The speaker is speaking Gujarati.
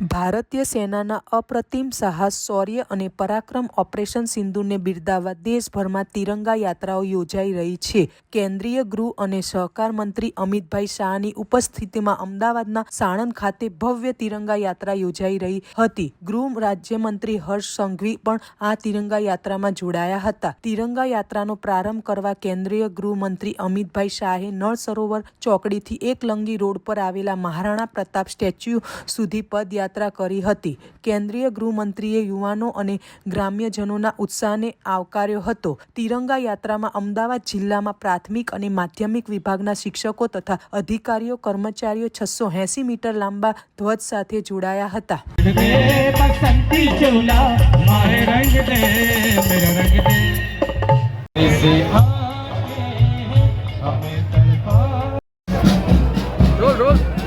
ભારતીય સેનાના અપ્રતિમ સાહસ, શૌર્ય અને પરાક્રમ ઓપરેશન સિંધુને બિરદાવવા દેશભરમાં તિરંગા યાત્રાઓ યોજાઈ રહી છે. કેન્દ્રીય ગૃહ અને સહકાર મંત્રી અમિતભાઈ શાહની ઉપસ્થિતિમાં અમદાવાદના સાણંદ ખાતે ભવ્ય તિરંગા યાત્રા યોજાઈ રહી હતી. ગૃહ રાજ્યમંત્રી હર્ષ સંઘવી પણ આ તિરંગા યાત્રામાં જોડાયા હતા. તિરંગા યાત્રાનો પ્રારંભ કરવા કેન્દ્રીય ગૃહમંત્રી અમિતભાઈ શાહે નળ સરોવર ચોકડીથી એકલંગી રોડ પર આવેલા મહારાણા પ્રતાપ સ્ટેચ્યુ સુધી પદયાત્રા યાત્રા કરી હતી કેન્દ્રીય ગૃહમંત્રીએ યુવાનો અને ગ્રામ્યજનોના ઉત્સાહને આવકાર્યો હતો તિરંગા યાત્રામાં અમદાવાદ જિલ્લામાં પ્રાથમિક અને માધ્યમિક વિભાગના શિક્ષકો તથા અધિકારીઓ કર્મચારીઓ છસો એંસી મીટર લાંબા ધ્વજ સાથે જોડાયા હતા Roll, roll.